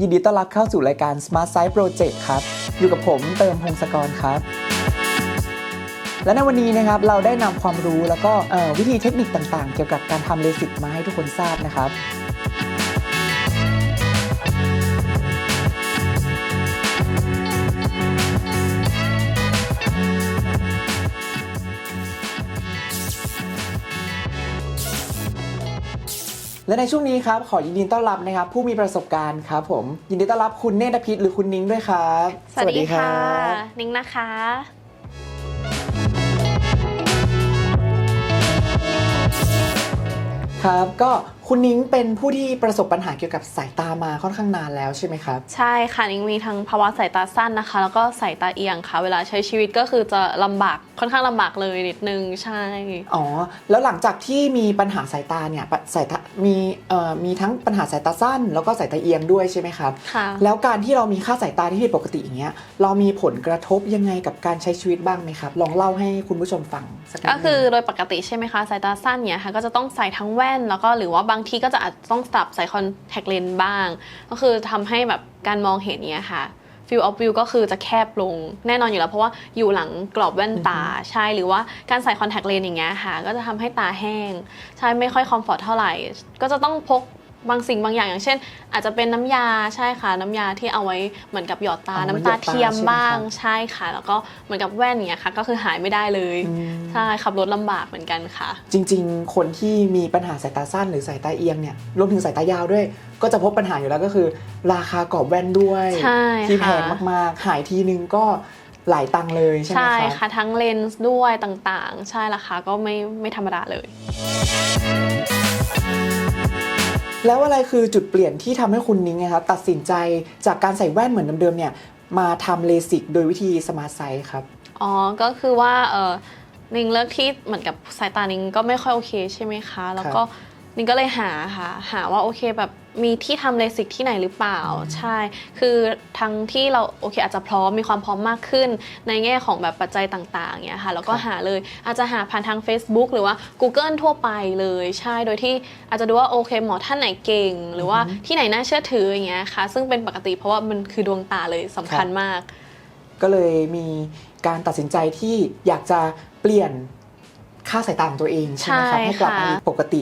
ยินดีต้อนรับเข้าสู่รายการ Smart Size Project ครับ อยู่กับผมเติมพงศกรครับ และในวันนี้นะครับเราได้นำความรู้แล้วก็วิธีเทคนิคต่างๆ เกี่ยวกับการทำเลสิกมาให้ทุกคนทราบนะครับ และในช่วงนี้ครับขอยินดีต้อนรับนะครับ ผู้มีประสบการณ์ครับผมยินดีต้อนรับคุณเนตรพิษหรือคุณนิ้งด้วยครับ สวัสดีค่ะรับนิ้งนะคะครับก็ คุณนิ้งเป็นผู้ที่ประสบปัญหาเกี่ยวกับสายตามาค่อนข้างนานแล้วใช่ไหมครับ ใช่ค่ะนิ้งมีทั้งภาวะสายตาสั้นนะคะ แล้วก็สายตาเอียงค่ะ เวลาใช้ชีวิตก็คือจะลำบากค่อนข้างลำบากเลยนิดนึงใช่ อ๋อ แล้วหลังจากที่มีปัญหาสายตาเนี่ยปะสายตามีเอ่อมีทั้งปัญหาสายตาสั้น แล้วก็สายตาเอียงด้วยใช่ไหมครับ ค่ะ แล้วการที่เรามีค่าสายตาที่ผิดปกติอย่างเงี้ยเรามีผลกระทบยังไงกับการใช้ชีวิตบ้างไหมครับ ลองเล่าให้คุณผู้ชมฟังสักนิดก็คือนึงโดยปกติใช่ไหมคะสายตาสั้นเนี่ยค่ะก็จะต้องใส่ทั้งแว่นแล้วก็หรือว่าบางทีก็จะอาจต้องสับใส่คอนแทคเลนส์บ้าง ก็คือทำให้แบบการมองเห็นเนี่ยค่ะ field of view ก็คือจะแคบลงแน่นอนอยู่แล้ว เพราะว่าอยู่หลังกรอบแว่นตาใช่หรือว่าการใส่คอนแทคเลนส์อย่างเงี้ยค่ะ ก็จะทำให้ตาแห้ง ใช่ไม่ค่อยคอมฟอร์ตเท่าไหร่ ก็จะต้องพก บางสิ่งบางอย่างอย่างเช่น อาจจะเป็นน้ำยาใช่ค่ะ น้ำยาที่เอาไว้เหมือนกับหยอดตา เอาไว้น้ำตาเทียมหยอดตาใช่ไหมบ้างครับใช่ค่ะ แล้วก็เหมือนกับแว่นเนี่ยค่ะ ก็คือหายไม่ได้เลยอืมใช่ขับรถลำบากเหมือนกันค่ะ จริง ๆ คนที่มีปัญหาสายตาสั้นหรือสายตาเอียงเนี่ยรวมถึงสายตายาวด้วย ก็จะพบปัญหาอยู่แล้วก็คือ ราคากรอบแว่นด้วย ใช่ที่แพค่ะงมากๆ หายทีนึงก็หลายตังค์เลยใช่ไหมใช่ครับ ค่ะ ทั้งเลนส์ด้วยต่างๆ ใช่ราคาก็ไม่ไม่ธรรมดาเลย แล้วอะไรคือจุดเปลี่ยนที่ทำให้คุณนิ้งนะครับตัดสินใจจากการใส่แว่นเหมือนเดิมๆเนี่ยมาทำเลสิกโดยวิธีสมาร์ทไซส์ครับ อ๋อ ก็คือว่าเออนิงเลือกที่เหมือนกับสายตานิงก็ไม่ค่อยโอเคใช่ไหมคะ แล้วก็นิงก็เลยหาค่ะ หาว่าโอเคแบบ มีที่ทำเลสิกที่ไหนหรือเปล่าใช่ คือทั้งที่เราโอเคอาจจะพร้อมมีความพร้อมมากขึ้น ในแง่ของแบบปัจจัยต่างๆเนี่ยค่ะแล้วก็ครับหาเลยอาจจะหาผ่านทาง Facebook หรือว่า Google ทั่วไปเลยใช่โดยที่อาจจะดูว่าโอเคหมอท่านไหนเก่ง หรือว่าที่ไหนน่าเชื่อถืออย่างเงี้ยค่ะซึ่งเป็นปกติเพราะว่ามันคือดวงตาเลยสำคัญมาก ก็เลยมีการตัดสินใจที่อยากจะเปลี่ยนค่าสายตาของตัวเองใช่ไหมครับใช่ให้กลับมาค่ะปกติ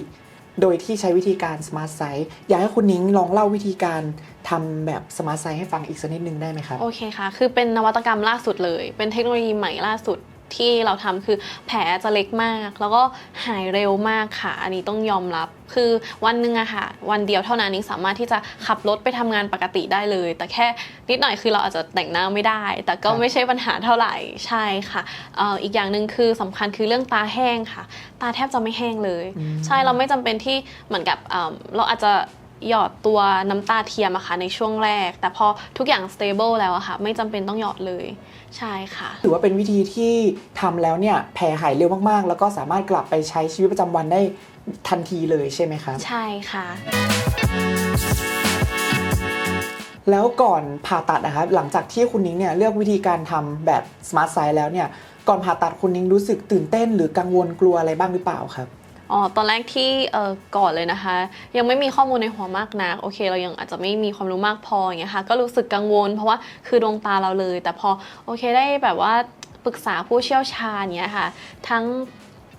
โดยที่ใช้วิธีการ Smart Size อยากให้คุณนิ้งลองเล่าวิธีการทำแบบ Smart Size ให้ฟังอีกสักนิดนึงได้ไหมครับ โอเคค่ะ คือเป็นนวัตกรรมล่าสุดเลย เป็นเทคโนโลยีใหม่ล่าสุด ที่เราทำคือแผลจะเล็กมาก แล้วก็หายเร็วมากค่ะ อันนี้ต้องยอมรับ คือวันหนึ่งอะค่ะ วันเดียวเท่านั้นนิ้งสามารถที่จะขับรถไปทำงานปกติได้เลย แต่แค่นิดหน่อยคือเราอาจจะแต่งหน้าไม่ได้ แต่ก็ครับไม่ใช่ปัญหาเท่าไหร่ใช่ค่ะเอ่ออีกอย่างหนึ่งคือสำคัญคือเรื่องตาแห้งค่ะ ตาแทบจะไม่แห้งเลยอืมใช่เราไม่จำเป็นที่เหมือนกับเอิ่มเราอาจจะ หยอดตัวน้ำตาเทียมอะค่ะในช่วงแรก แต่พอทุกอย่าง stable แล้วอะค่ะ ไม่จำเป็นต้องหยอดเลย ใช่ค่ะ ถือว่าเป็นวิธีที่ทำแล้วเนี่ยแผลหายเร็วมากๆ แล้วก็สามารถกลับไปใช้ชีวิตประจำวันได้ทันทีเลยใช่ไหมครับใช่ค่ะ แล้วก่อนผ่าตัดนะครับหลังจากที่คุณนิ้งเนี่ยเลือกวิธีการทำแบบ Smart Size แล้วเนี่ยก่อนผ่าตัดคุณนิ้งรู้สึกตื่นเต้น หรือกังวลกลัวอะไรบ้างหรือเปล่าครับ อ๋อ ตอนแรกที่เอ่อก่อนเลยนะคะ ยังไม่มีข้อมูลในหัวมากนัก โอเค เรายังอาจจะไม่มีความรู้มากพออย่างเงี้ยค่ะ ก็รู้สึกกังวล เพราะว่าคือดวงตาเราเลย แต่พอโอเคได้แบบว่าปรึกษาผู้เชี่ยวชาญเนี้ยค่ะ ทั้ง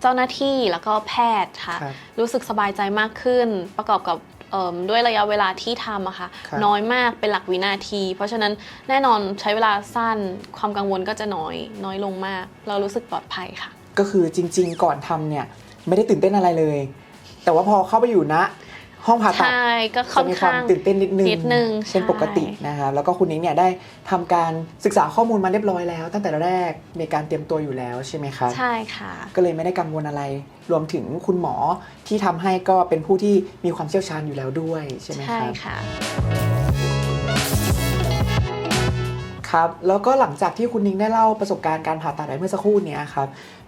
เจ้าหน้าที่แล้วก็แพทย์ค่ะ ครับรู้สึกสบายใจมากขึ้น ประกอบกับเอิ่มด้วยระยะเวลาที่ทำอะค่ะ ครับ น้อยมากเป็นหลักวินาที เพราะฉะนั้นแน่นอนใช้เวลาสั้น ความกังวลก็จะน้อย น้อยลงมาก เรารู้สึกปลอดภัยค่ะ ก็คือจริง ๆ ก่อนทำเนี่ย ไม่ได้ตื่นเต้นอะไรเลย แต่ว่าพอเข้าไปอยู่ณห้องผ่าตัดใช่ก็ค่จะอนมีความข้างตื่นเต้นนิดนึงนิดนึงเป็นใช่ปกตินะครับแล้วก็คุณนิ้งเนี่ยได้ทำการศึกษาข้อมูลมาเรียบร้อยแล้ว ตั้งแต่แรกมีการเตรียมตัวอยู่แล้วใช่ไหมครับใช่ค่ะ ก็เลยไม่ได้กังวลอะไร รวมถึงคุณหมอที่ทำให้ก็เป็นผู้ที่มีความเชี่ยวชาญอยู่แล้วด้วยใช่ไหมคใช่รับค่ะครับแล้วก็หลังจากที่คุณนิ้งได้เล่าประสบการณ์การผ่าตัดไปเมื่อสักครู่เนี้ยครับเอ่อ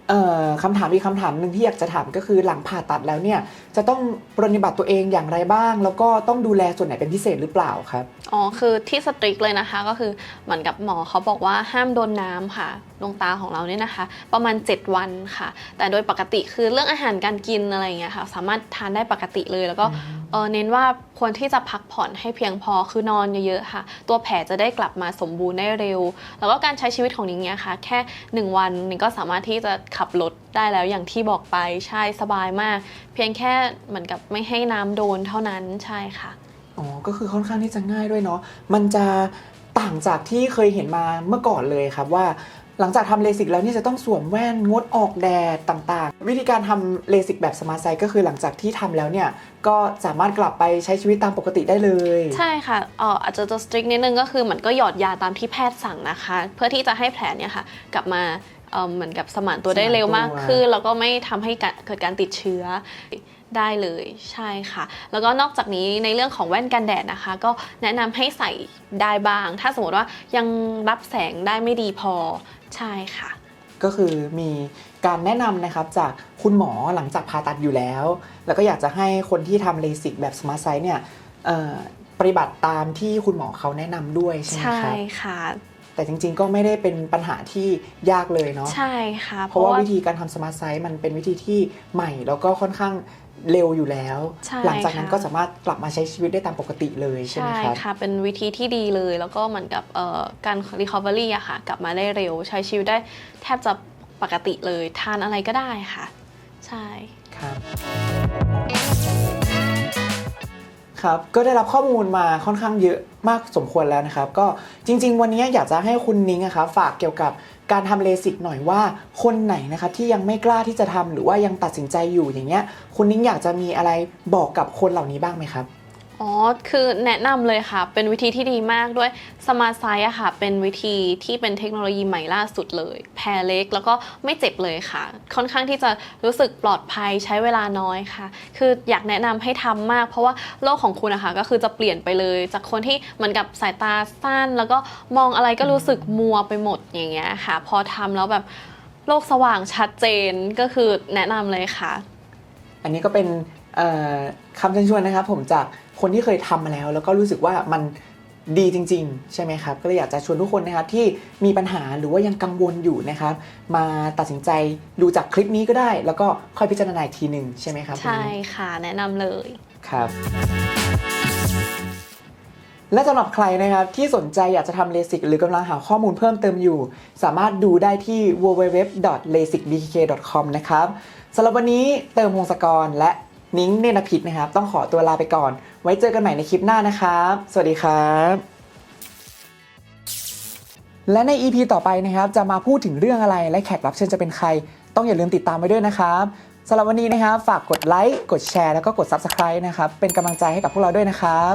คำถามอีกคำถามหนึ่งที่อยากจะถามก็คือหลังผ่าตัดแล้วเนี่ย จะต้องปฏิบัติตัวเองอย่างไรบ้าง แล้วก็ต้องดูแลส่วนไหนเป็นพิเศษหรือเปล่าครับ อ๋อ คือที่สตริกเลยนะคะก็คือเหมือนกับหมอเขาบอกว่าห้ามโดนน้ำค่ะดวงตาของเราเนี่ยนะคะ ประมาณ 7 วันค่ะ แต่โดยปกติคือเรื่องอาหารการกินอะไรอย่างเงี้ยค่ะ สามารถทานได้ปกติเลยแล้วก็ เน้นว่าควรที่จะพักผ่อนให้เพียงพอคือนอนเยอะๆค่ะ ตัวแผลจะได้กลับมาสมบูรณ์ได้เร็ว แล้วก็การใช้ชีวิตของนิ้งเนี่ยค่ะ แค่ 1 วันนิ้งก็สามารถที่จะขับรถได้แล้วอย่างที่บอกไปใช่สบายมาก เพียงแค่เหมือนกับไม่ให้น้ำโดนเท่านั้นใช่ค่ะอ๋อก็คือค่อนข้างที่จะง่ายด้วยเนาะมันจะ ต่างจากที่เคยเห็นมาเมื่อก่อนเลยครับว่าหลังจากทำเลสิกแล้วเนี่ยจะต้องสวมแว่นงดออกแดดต่างๆ วิธีการทำเลสิกแบบสมาร์ทไซก็คือหลังจากที่ทำแล้วเนี่ย ก็สามารถกลับไปใช้ชีวิตตามปกติได้เลย ใช่ค่ะเอ่ออาจจะจะสตริกนิดนึงก็คือเหมือนก็หยอดยาตามที่แพทย์สั่งนะคะ เพื่อที่จะให้แผลเนี่ยค่ะ กลับมา เอ่อเหมือนกับสมานตัวได้เร็วมากขึ้น แล้วก็ไม่ทำให้กะเกิดการติดเชื้อได้เลยใช่ค่ะ แล้วก็นอกจากนี้ในเรื่องของแว่นกันแดดนะคะ ก็แนะนำให้ใส่ได้บ้าง ถ้าสมมติว่ายังรับแสงได้ไม่ดีพอใช่ค่ะ ก็คือมีการแนะนำนะครับจากคุณหมอหลังจากผ่าตัดอยู่แล้ว แล้วก็อยากจะให้คนที่ทำเลสิกแบบสมาร์ทไซเนี่ยเอ่อปฏิบัติตามที่คุณหมอเขาแนะนำด้วยใช่ไหมใช่ครับค่ะ แต่จริงๆ ก็ไม่ได้เป็นปัญหาที่ยากเลยเนาะใช่ค่ะ เพราะว่าวิธีการทำสมาร์ทไซส์มันเป็นวิธีที่ใหม่แล้วก็ค่อนข้างเร็วอยู่แล้วใช่หลัจากนั้นค่ะก็สามารถกลับมาใช้ชีวิตได้ตามปกติเลยใช่ไหมใช่ครับค่ะ เป็นวิธีที่ดีเลย แล้วก็เหมือนกับเอ่อการ recovery อะค่ะ กลับมาได้เร็ว ใช้ชีวิตได้แทบจะปกติเลย ทานอะไรก็ได้ค่ะ ใช่ครับ ครับ ก็ได้รับข้อมูลมาค่อนข้างเยอะมากสมควรแล้วนะครับ ก็จริง ๆ วันนี้อยากจะให้คุณนิ้งนะครับฝากเกี่ยวกับการทำเลสิกหน่อยว่าคนไหนนะครับที่ยังไม่กล้าที่จะทำหรือว่ายังตัดสินใจอยู่อย่างเงี้ยคุณนิ้งอยากจะมีอะไรบอกกับคนเหล่านี้บ้างไหมครับ อ๋อ คือแนะนำเลยค่ะ เป็นวิธีที่ดีมากด้วย Smart Size อะค่ะ เป็นวิธีที่เป็นเทคโนโลยีใหม่ล่าสุดเลย แพรเล็กแล้วก็ไม่เจ็บเลยค่ะ ค่อนข้างที่จะรู้สึกปลอดภัยใช้เวลาน้อยค่ะ คืออยากแนะนำให้ทำมาก เพราะว่าโลกของคุณนะคะก็คือจะเปลี่ยนไปเลย จากคนที่เหมือนกับสายตาสั้น แล้วก็มองอะไรก็รู้สึกมัวไปหมดอย่างเงี้ยค่ะ พอทำแล้วแบบโลกสว่างชัดเจนก็คือแนะนำเลยค่ะ อันนี้ก็เป็นคำเชิญชวนนะครับผมจาก คนที่เคยทำมาแล้ว แล้วก็รู้สึกว่ามันดีจริง ๆ ใช่ไหมครับ ก็เลยอยากจะชวนทุกคนนะครับที่มีปัญหาหรือว่ายังกังวลอยู่นะครับ มาตัดสินใจดูจากคลิปนี้ก็ได้ แล้วก็ค่อยพิจารณาอีกทีหนึ่งใช่ไหมครับใช่ค่ะแนะนำเลยครับ และสำหรับใครนะครับที่สนใจอยากจะทำเลสิกหรือกำลังหาข้อมูลเพิ่มเติมอยู่ สามารถดูได้ที่ www.lasicbkk.com นะครับสำหรับวันนี้เติมพงศกรและ นิ้งเนนพิษนะครับ ต้องขอตัวลาไปก่อน ไว้เจอกันใหม่ในคลิปหน้านะครับ สวัสดีครับและใน EP ต่อไปนะครับ จะมาพูดถึงเรื่องอะไรและแขกรับเชิญจะเป็นใคร ต้องอย่าลืมติดตามไว้ด้วยนะครับสำหรับวันนี้นะครับ ฝากกดไลค์กดแชร์แล้วก็กด Subscribe นะครับ เป็นกำลังใจให้กับพวกเราด้วยนะครับ